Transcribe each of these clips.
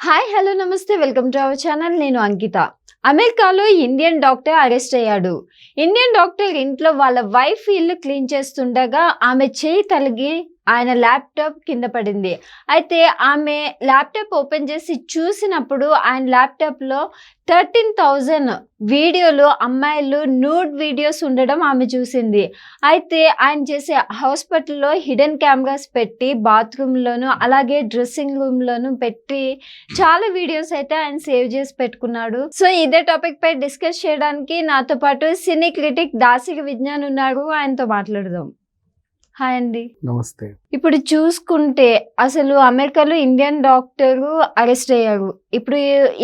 Hi hello నమస్తే. Welcome to our channel నేను అంకిత. అమెరికాలో ఇండియన్ డాక్టర్ అరెస్ట్ అయ్యాడు. ఇండియన్ డాక్టర్ ఇంట్లో వాళ్ళ వైఫ్ ఇల్లు క్లీన్ చేస్తుండగా ఆమె చేయి తలిగి ఆయన ల్యాప్టాప్ కింద పడింది. అయితే ఆమె ల్యాప్టాప్ ఓపెన్ చేసి చూసినప్పుడు ఆయన ల్యాప్టాప్లో థర్టీన్ థౌజండ్ వీడియోలు అమ్మాయిలు నూడ్ వీడియోస్ ఉండడం ఆమె చూసింది. అయితే ఆయన చేసే హాస్పిటల్లో హిడెన్ కెమెరాస్ పెట్టి బాత్రూంలోను అలాగే డ్రెస్సింగ్ రూమ్లోను పెట్టి చాలా వీడియోస్ అయితే ఆయన సేవ్ చేసి పెట్టుకున్నాడు. సో ఇదే టాపిక్ పై డిస్కస్ చేయడానికి నాతో పాటు సినీ క్రిటిక్ దాసిక విజ్ఞాన్ ఉన్నారు. ఆయనతో మాట్లాడదాం. హాయ్ అండి. నమస్తే. ఇప్పుడు చూసుకుంటే అసలు అమెరికాలో ఇండియన్ డాక్టర్ అరెస్ట్ అయ్యారు. ఇప్పుడు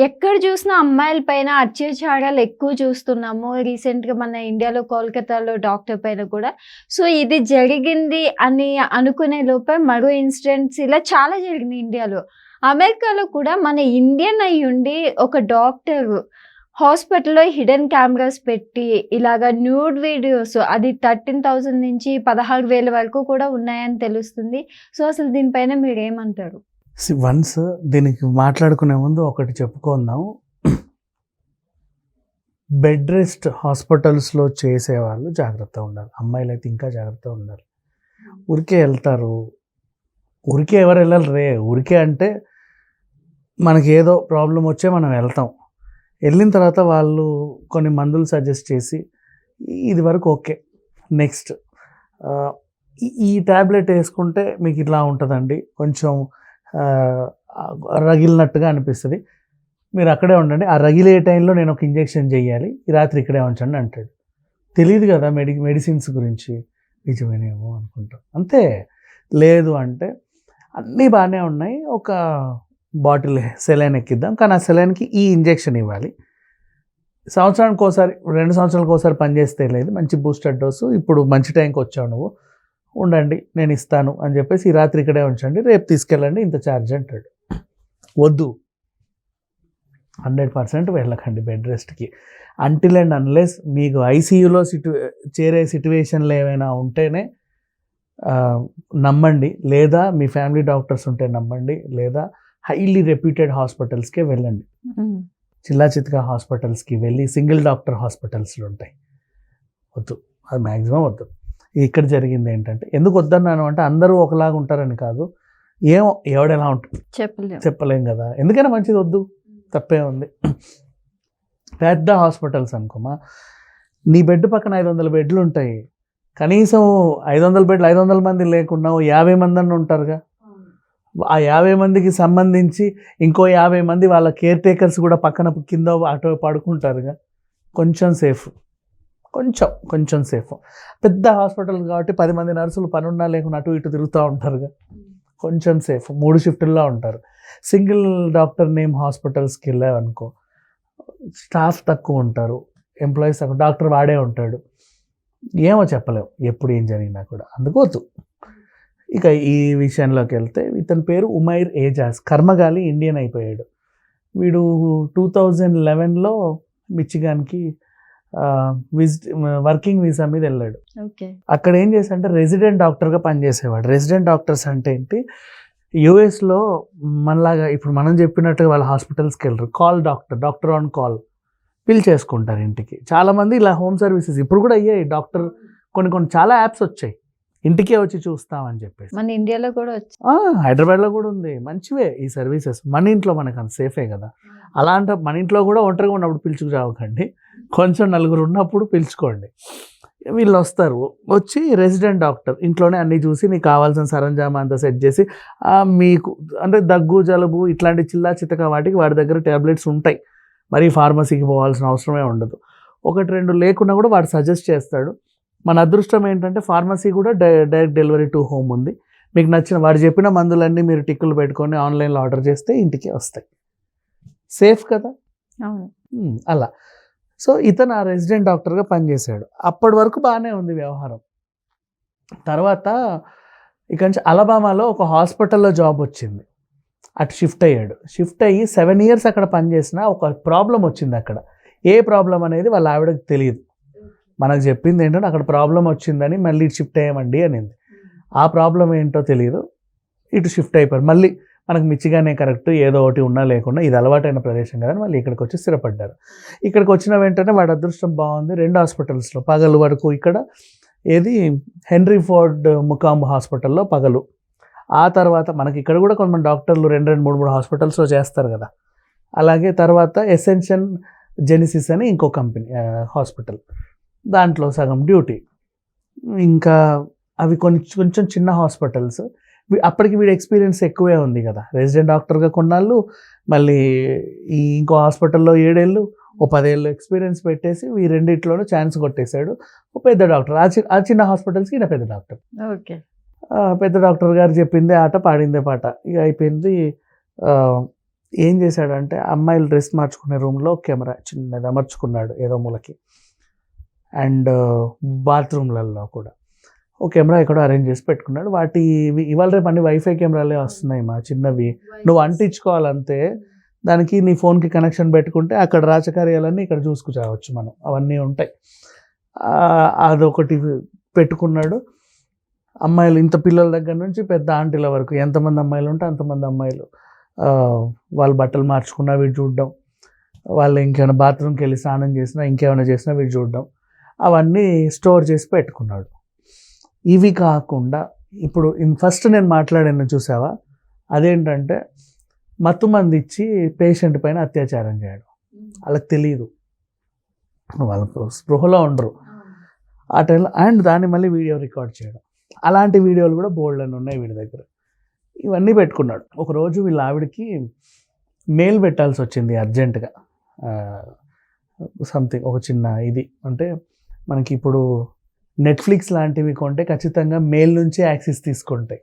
ఎక్కడ చూసినా అమ్మాయిల పైన అత్యాచారాలు ఎక్కువ చూస్తున్నాము. రీసెంట్గా మన ఇండియాలో కోల్కతాలో డాక్టర్ పైన కూడా. సో ఇది జరిగింది అని అనుకునే లోపే మరో ఇన్సిడెంట్స్ ఇలా చాలా జరిగినాయి ఇండియాలో. అమెరికాలో కూడా మన ఇండియన్ అయి ఉండి ఒక డాక్టర్ హాస్పిటల్లో హిడెన్ కెమెరాస్ పెట్టి ఇలాగ న్యూడ్ వీడియోస్ అది థర్టీన్ థౌజండ్ నుంచి పదహారు వేల వరకు కూడా ఉన్నాయని తెలుస్తుంది. సో అసలు దీనిపైన మీరు ఏమంటారు వన్స్ దీనికి మాట్లాడుకునే ముందు ఒకటి చెప్పుకుందాం. బెడ్ రెస్ట్ హాస్పిటల్స్లో చేసేవాళ్ళు జాగ్రత్త ఉండాలి. అమ్మాయిలు అయితే ఇంకా జాగ్రత్త ఉండాలి. ఉరికే వెళ్తారు. ఉరికే ఎవరు వెళ్ళాలి రే. ఉరికే అంటే మనకి ఏదో ప్రాబ్లం వచ్చే మనం వెళ్తాం. వెళ్ళిన తర్వాత వాళ్ళు కొన్ని మందులు సజెస్ట్ చేసి ఇది వరకు ఓకే నెక్స్ట్. ఈ ట్యాబ్లెట్ వేసుకుంటే మీకు ఇట్లా ఉంటుందండి కొంచెం రగిలినట్టుగా అనిపిస్తుంది. మీరు అక్కడే ఉండండి ఆ రగిలే టైంలో నేను ఒక ఇంజెక్షన్ చేయాలి ఈ రాత్రి ఇక్కడే ఉంచండి అంటాడు. తెలియదు కదా మెడి మెడిసిన్స్ గురించి నిజమేనేమో అనుకుంటాం. అంతే లేదు అంటే అన్నీ బాగానే ఉన్నాయి ఒక బాటిల్ సెలైన్ ఎక్కిద్దాం. కానీ ఆ సెలైన్కి ఈ ఇంజెక్షన్ ఇవ్వాలి. సంవత్సరానికి ఒకసారి రెండు సంవత్సరాలకు ఒకసారి పనిచేస్తే లేదు. మంచి బూస్టర్ డోసు. ఇప్పుడు మంచి టైంకి వచ్చావు నువ్వు. ఉండండి నేను ఇస్తాను అని చెప్పేసి ఈ రాత్రి ఇక్కడే ఉంచండి. రేపు తీసుకెళ్ళండి ఇంత ఛార్జ్ అంటాడు. వద్దు. హండ్రెడ్ పర్సెంట్ వెళ్ళకండి బెడ్ రెస్ట్కి. అంటిల్ అండ్ అన్లెస్ మీకు ఐసీయూలో సిటు చేరే సిట్యువేషన్లు ఏమైనా ఉంటేనే నమ్మండి. లేదా మీ ఫ్యామిలీ డాక్టర్స్ ఉంటే నమ్మండి. లేదా హైలీ రెప్యూటెడ్ హాస్పిటల్స్కే వెళ్ళండి. చిల్లా చిత్కా హాస్పిటల్స్కి వెళ్ళి సింగిల్ డాక్టర్ హాస్పిటల్స్లో ఉంటాయి. వద్దు. అది మ్యాక్సిమం వద్దు. ఇక్కడ జరిగింది ఏంటంటే ఎందుకు వద్దన్నాను అంటే అందరూ ఒకలాగా ఉంటారని కాదు. ఏమో ఎవడెలా ఉంటుంది చెప్పలేము. చెప్పలేం కదా. ఎందుకైనా మంచిది వద్దు. తప్పే ఉంది. పెద్ద హాస్పిటల్స్ అనుకోమా. నీ బెడ్ పక్కన ఐదు వందల బెడ్లు ఉంటాయి. కనీసం ఐదు వందల బెడ్లు ఐదు వందల మంది ఓ యాభై మంది అన్న ఉంటారుగా. ఆ యాభై మందికి సంబంధించి ఇంకో యాభై మంది వాళ్ళ కేర్ టేకర్స్ కూడా పక్కన కింద అటు పడుకుంటారుగా. కొంచెం సేఫ్. కొంచెం కొంచెం సేఫ్. పెద్ద హాస్పిటల్ కాబట్టి పది మంది నర్సులు పనున్నా లేకుండా అటు ఇటు తిరుగుతూ ఉంటారుగా. కొంచెం సేఫ్. మూడు షిఫ్టుల్లో ఉంటారు. సింగిల్ డాక్టర్ నేమ్ హాస్పిటల్స్కి వెళ్ళావనుకో స్టాఫ్ తక్కువ ఉంటారు. ఎంప్లాయీస్ తక్కువ డాక్టర్ వాడే ఉంటాడు. ఏమో చెప్పలేము ఎప్పుడు ఏం జరిగినా కూడా. అందుకోవద్దు ఇక ఈ విషయంలోకి వెళ్తే ఇతని పేరు ఉమైర్ ఏజాజ్. కర్మగాలి ఇండియన్ అయిపోయాడు. వీడు టూ థౌజండ్ లెవెన్లో మిచిగాన్కి విజిట్ వర్కింగ్ వీసా మీద వెళ్ళాడు. ఓకే. అక్కడ ఏం చేశాడంటే రెసిడెంట్ డాక్టర్గా పనిచేసేవాడు. రెసిడెంట్ డాక్టర్స్ అంటే ఏంటి? యుఎస్లో మనలాగా ఇప్పుడు మనం చెప్పినట్టుగా వాళ్ళ హాస్పిటల్స్కి వెళ్ళరు. Call doctor doctor on call చేసుకుంటారు ఇంటికి. చాలామంది ఇలా హోమ్ సర్వీసెస్ ఇప్పుడు కూడా అయ్యాయి. డాక్టర్ కొన్ని కొన్ని చాలా యాప్స్ వచ్చాయి. ఇంటికే వచ్చి చూస్తామని చెప్పేసి. మన ఇండియాలో కూడా వచ్చి. హైదరాబాద్లో కూడా ఉంది. మంచివే ఈ సర్వీసెస్. మన ఇంట్లో మనకు అంత సేఫే కదా. అలాంటి మన ఇంట్లో కూడా ఒంటరిగా ఉన్నప్పుడు పిలుచుకు రావకండి కొంచెం నలుగురు ఉన్నప్పుడు పిలుచుకోండి. వీళ్ళు వస్తారు. వచ్చి రెసిడెంట్ డాక్టర్. ఇంట్లోనే అన్నీ చూసి నీకు కావాల్సిన సరంజామా అంతా సెట్ చేసి మీకు అంటే దగ్గు జలుబు ఇట్లాంటి చిల్లా చితక వాటికి వాడి దగ్గర ట్యాబ్లెట్స్ ఉంటాయి. మరి ఫార్మసీకి పోవాల్సిన అవసరమే ఉండదు. ఒకటి రెండు లేకున్నా కూడా వాడు సజెస్ట్ చేస్తాడు. మన అదృష్టం ఏంటంటే ఫార్మసీ కూడా డై డైరెక్ట్ డెలివరీ టు హోమ్ ఉంది. మీకు నచ్చిన వాడు చెప్పిన మందులన్నీ మీరు టిక్కులు పెట్టుకొని ఆన్లైన్లో ఆర్డర్ చేస్తే ఇంటికి వస్తాయి. సేఫ్ కదా? అలా. సో ఇతను ఆ రెసిడెంట్ డాక్టర్గా పనిచేశాడు. అప్పటి వరకు బాగానే ఉంది వ్యవహారం. తర్వాత ఇక నుంచి అలబామాలో ఒక హాస్పిటల్లో జాబ్ వచ్చింది. అటు షిఫ్ట్ అయ్యాడు. షిఫ్ట్ అయ్యి సెవెన్ ఇయర్స్ అక్కడ పనిచేసిన ఒక ప్రాబ్లం వచ్చింది అక్కడ. ఏ ప్రాబ్లం అనేది వాళ్ళ ఆవిడకి తెలియదు. మనకు చెప్పింది ఏంటంటే అక్కడ ప్రాబ్లం వచ్చిందని మళ్ళీ షిఫ్ట్ అయ్యామండి అనింది. ఆ ప్రాబ్లం ఏంటో తెలియదు ఇటు షిఫ్ట్ అయిపోయారు. మళ్ళీ మనకు మిచ్చిగానే కరెక్ట్ ఏదో ఒకటి ఉన్నా లేకుండా ఇది అలవాటైన ప్రదేశం కదా మళ్ళీ ఇక్కడికి వచ్చి స్థిరపడ్డారు. ఇక్కడికి వచ్చిన వెంటనే వాడి అదృష్టం బాగుంది. రెండు హాస్పిటల్స్లో పగలు వరకు ఇక్కడ ఏది? హెన్రీ ఫోర్డ్ ముకాంబు హాస్పిటల్లో పగలు. ఆ తర్వాత మనకి ఇక్కడ కూడా కొంతమంది డాక్టర్లు రెండు రెండు మూడు మూడు హాస్పిటల్స్లో చేస్తారు కదా. అలాగే తర్వాత ఎసెన్షన్ జెనిసిస్ అని ఇంకో కంపెనీ హాస్పిటల్. దాంట్లో సగం డ్యూటీ. ఇంకా అవి కొంచెం కొంచెం చిన్న హాస్పిటల్స్. అప్పటికి వీడి ఎక్స్పీరియన్స్ ఎక్కువే ఉంది కదా. రెసిడెంట్ డాక్టర్గా కొన్నాళ్ళు మళ్ళీ ఈ ఇంకో హాస్పిటల్లో ఏడేళ్ళు ఓ పదేళ్ళు ఎక్స్పీరియన్స్ పెట్టేసి ఈ రెండిట్లోనూ ఛాన్స్ కొట్టేశాడు. ఓ పెద్ద డాక్టర్. ఆ చి- ఆ చిన్న హాస్పిటల్స్కి ఈయన పెద్ద డాక్టర్. ఓకే. పెద్ద డాక్టర్ గారు చెప్పిందే ఆట పాడిందే పాట. ఇక అయిపోయింది ఏం చేశాడంటే అమ్మాయిలు డ్రెస్ మార్చుకునే రూమ్లో కెమెరా చిన్నది అమర్చుకున్నాడు ఏదో మూలకి. అండ్ బాత్రూమ్లలో కూడా. ఒక కెమెరా ఇక్కడ అరేంజ్ చేసి పెట్టుకున్నాడు. వాటి ఇవాళ రేపు అన్ని వైఫై కెమెరాలే వస్తున్నాయి మా చిన్నవి. నువ్వు అంటించుకోవాలంతే దానికి నీ ఫోన్కి కనెక్షన్ పెట్టుకుంటే అక్కడ రాజకార్యాలన్నీ ఇక్కడ చూసుకురావచ్చు మనం. అవన్నీ ఉంటాయి. అదొకటి పెట్టుకున్నాడు. అమ్మాయిలు ఇంత పిల్లల దగ్గర నుంచి పెద్ద ఆంటీల వరకు ఎంతమంది అమ్మాయిలు ఉంటే అంతమంది అమ్మాయిలు. వాళ్ళు బట్టలు మార్చుకున్నా వీడు చూడడం. వాళ్ళు ఇంకేమైనా బాత్రూమ్కి వెళ్ళి స్నానం చేసినా ఇంకేమైనా చేసినా వీడు చూడడం. అవన్నీ స్టోర్ చేసి పెట్టుకున్నాడు. ఇవి కాకుండా ఇప్పుడు ఫస్ట్ నేను మాట్లాడాను చూసావా? అదేంటంటే మత్తు మంది ఇచ్చి పేషెంట్ పైన అత్యాచారం చేయడం. వాళ్ళకి తెలియదు వాళ్ళకు స్పృహలో ఉండరు. ఆ టైంలో అండ్ దాన్ని మళ్ళీ వీడియో రికార్డ్ చేయడం. అలాంటి వీడియోలు కూడా బోల్డ్ అని ఉన్నాయి వీడి దగ్గర. ఇవన్నీ పెట్టుకున్నాడు. ఒకరోజు వీళ్ళ ఆవిడకి మెయిల్ పెట్టాల్సి వచ్చింది అర్జెంటుగా. సంథింగ్ ఒక చిన్న ఇది. అంటే మనకి ఇప్పుడు నెట్ఫ్లిక్స్ లాంటివి కొంటే ఖచ్చితంగా మెయిల్ నుంచి యాక్సెస్ తీసుకుంటాయి.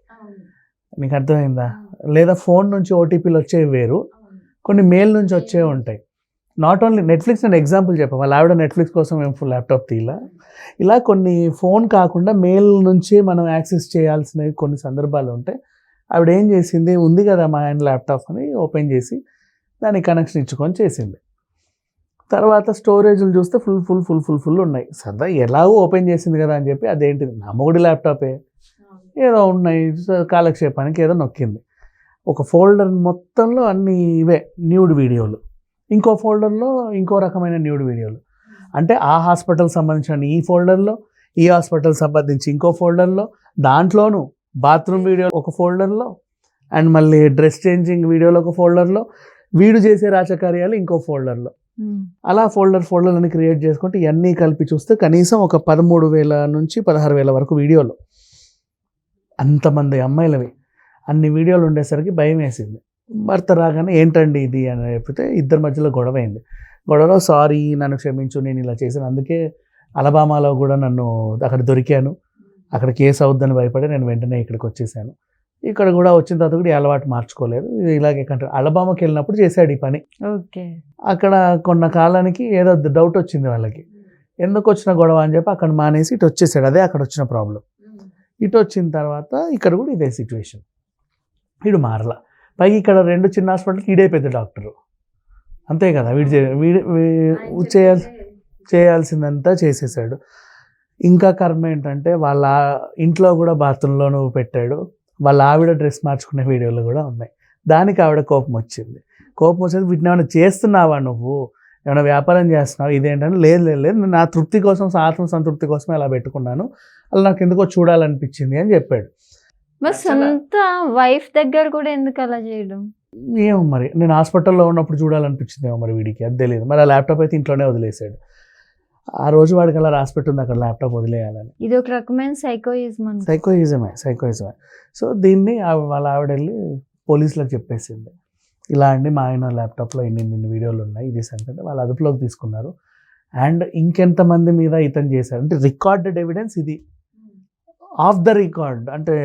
నీకు అర్థమైందా లేదా ఫోన్ నుంచి ఓటీపీలు వచ్చేవి వేరు. కొన్ని మెయిల్ నుంచి వచ్చే ఉంటాయి. నాట్ ఓన్లీ నెట్ఫ్లిక్స్ నేను ఎగ్జాంపుల్ చెప్పాను వాళ్ళ ఆవిడ నెట్ఫ్లిక్స్ కోసం ఏం ఫుల్ ల్యాప్టాప్ తీలా? ఇలా కొన్ని ఫోన్ కాకుండా మెయిల్ నుంచి మనం యాక్సెస్ చేయాల్సినవి కొన్ని సందర్భాలు ఉంటాయి ఆవిడ ఏం చేసింది? ఉంది కదా మా ఆయన ల్యాప్టాప్ అని ఓపెన్ చేసి దానికి కనెక్షన్ ఇచ్చుకొని చేసింది. తర్వాత స్టోరేజ్లు చూస్తే full full full full full ఉన్నాయి. సరదా ఎలాగో ఓపెన్ చేసింది కదా అని చెప్పి అదేంటిది? నా మొగుడి ల్యాప్టాపే. ఏదో ఉన్నాయి కాలక్షేపానికి ఏదో నొక్కింది. ఒక ఫోల్డర్ మొత్తంలో అన్ని ఇవే న్యూడ్ వీడియోలు. ఇంకో ఫోల్డర్లో ఇంకో రకమైన న్యూడ్ వీడియోలు. అంటే ఆ హాస్పిటల్ సంబంధించిన ఈ ఫోల్డర్లో ఈ హాస్పిటల్ సంబంధించి ఇంకో ఫోల్డర్లో దాంట్లోనూ బాత్రూమ్ వీడియో ఒక ఫోల్డర్లో అండ్ మళ్ళీ డ్రెస్ చేంజింగ్ వీడియోలో ఒక ఫోల్డర్లో వీడు చేసే రాచకార్యాలు ఇంకో ఫోల్డర్లో. అలా ఫోల్డర్ ఫోల్డర్ అని క్రియేట్ చేసుకుంటే ఇవన్నీ కలిపి చూస్తే కనీసం ఒక పదమూడు వేల నుంచి పదహారు వేల వరకు వీడియోలు. అంతమంది అమ్మాయిలవి. అన్ని వీడియోలు ఉండేసరికి భయం వేసింది. భర్త రాగానే ఏంటండి ఇది అని చెప్తే ఇద్దరి మధ్యలో గొడవ అయింది. గొడవలో సారీ నన్ను క్షమించు నేను ఇలా చేశాను. అందుకే అలబామాలో కూడా నన్ను అక్కడ దొరికాను. అక్కడ కేసు అవుద్దని భయపడి నేను వెంటనే ఇక్కడికి వచ్చేసాను. ఇక్కడ కూడా వచ్చిన తర్వాత కూడా ఈ అలవాటు మార్చుకోలేదు. ఇలాగే కంటే అలబామాకి వెళ్ళినప్పుడు చేశాడు ఈ పని. ఓకే. అక్కడ కొన్న కాలానికి ఏదో డౌట్ వచ్చింది వాళ్ళకి. ఎందుకు వచ్చిన గొడవ అని చెప్పి అక్కడ మానేసి ఇటు వచ్చేసాడు. అదే అక్కడ వచ్చిన ప్రాబ్లం. ఇటు వచ్చిన తర్వాత ఇక్కడ కూడా ఇదే సిచ్యువేషన్ వీడు మారల. పైకి ఇక్కడ రెండు చిన్న హాస్పిటల్కి ఈడే పెద్ద డాక్టరు. అంతే కదా వీడు వీడు చేయాల్సి చేయాల్సిందంతా చేసేసాడు. ఇంకా కర్మ ఏంటంటే వాళ్ళ ఇంట్లో కూడా బాత్రూంలోనూ పెట్టాడు. వాళ్ళ ఆవిడ డ్రెస్ మార్చుకునే వీడియోలు కూడా ఉన్నాయి. దానికి ఆవిడ కోపం వచ్చింది. కోపం వచ్చేది వీటిని ఏమైనా చేస్తున్నావా నువ్వు? ఏమైనా వ్యాపారం చేస్తున్నావు? ఇదేంటంటే లేదు లేదు లేదు. నేను నా తృప్తి కోసం ఆత్మ సంతృప్తి కోసమే అలా పెట్టుకున్నాను. అలా నాకు ఎందుకో చూడాలనిపించింది అని చెప్పాడు. మరి సొంత వైఫ్ దగ్గర కూడా ఎందుకు అలా చేయడం? ఏమో మరి. నేను హాస్పిటల్లో ఉన్నప్పుడు చూడాలనిపించింది ఏమో మరి వీడికి. అది తెలియదు మరి ఆ ల్యాప్టాప్ అయితే ఇంట్లోనే వదిలేసాడు ఆ రోజు వాడికి అలా రాసి పెట్టుంది అక్కడ ల్యాప్టాప్ వదిలేయాలని. ఇది ఒక రకమైన సైకోయిజం సైకోయిజమే సైకోయిజమే. సో దీన్ని వాళ్ళ ఆవిడ వెళ్ళి పోలీసులకు చెప్పేసింది. ఇలా అండి మా ఆయన ల్యాప్టాప్లో ఇన్ని ఇన్ని వీడియోలు ఉన్నాయి ఇది సంగతి వాళ్ళు అదుపులోకి తీసుకున్నారు. అండ్ ఇంకెంతమంది మీద ఇతను చేశారు అంటే రికార్డెడ్ ఎవిడెన్స్ ఇది. ఆఫ్ ద రికార్డ్ అంటే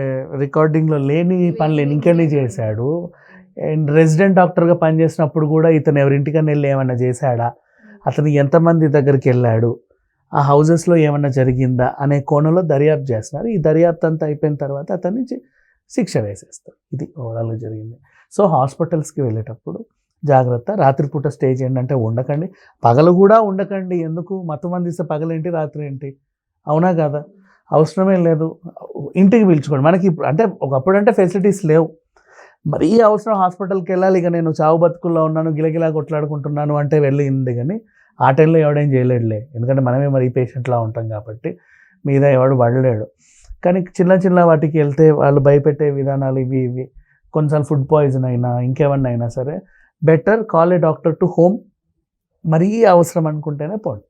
రికార్డింగ్లో లేని పనులు ఇంకెన్ని చేశాడు? అండ్ రెసిడెంట్ డాక్టర్గా పనిచేసినప్పుడు కూడా ఇతను ఎవరింటికన్నా వెళ్ళి ఏమన్నా చేశాడా? అతను ఎంతమంది దగ్గరికి వెళ్ళాడు ఆ హౌజెస్లో ఏమన్నా జరిగిందా? అనే కోణంలో దర్యాప్తు చేస్తున్నారు. ఈ దర్యాప్తు అంతా అయిపోయిన తర్వాత అతన్ని శిక్ష వేసేస్తారు. ఇది ఓవరాల్గా జరిగింది. సో హాస్పిటల్స్కి వెళ్ళేటప్పుడు జాగ్రత్త. రాత్రిపూట స్టే చేయండి అంటే ఉండకండి. పగలు కూడా ఉండకండి. ఎందుకు? మతం అందిస్తే పగలేంటి? రాత్రి ఏంటి అవునా కదా? అవసరమే లేదు. ఇంటికి పిలుచుకోండి. మనకి ఇప్పుడు అంటే ఒకప్పుడు అంటే ఫెసిలిటీస్ లేవు. మరీ అవసరం హాస్పిటల్కి వెళ్ళాలి ఇక నేను చావు బతుకుల్లో ఉన్నాను గిలగిలా కొట్లాడుకుంటున్నాను అంటే వెళ్ళింది కానీ ఆ టైంలో ఎవడేం చేయలేడులే. ఎందుకంటే మనమే మరి పేషెంట్లా ఉంటాం కాబట్టి మీద ఎవడు పడలేడు. కానీ చిన్న చిన్న వాటికి వెళ్తే వాళ్ళు భయపెట్టే విధానాలు ఇవి ఇవి. కొన్నిసార్లు ఫుడ్ పాయిజన్ అయినా ఇంకేమన్నా అయినా సరే better call a doctor to home మరీ అవసరం అనుకుంటేనే పోండి.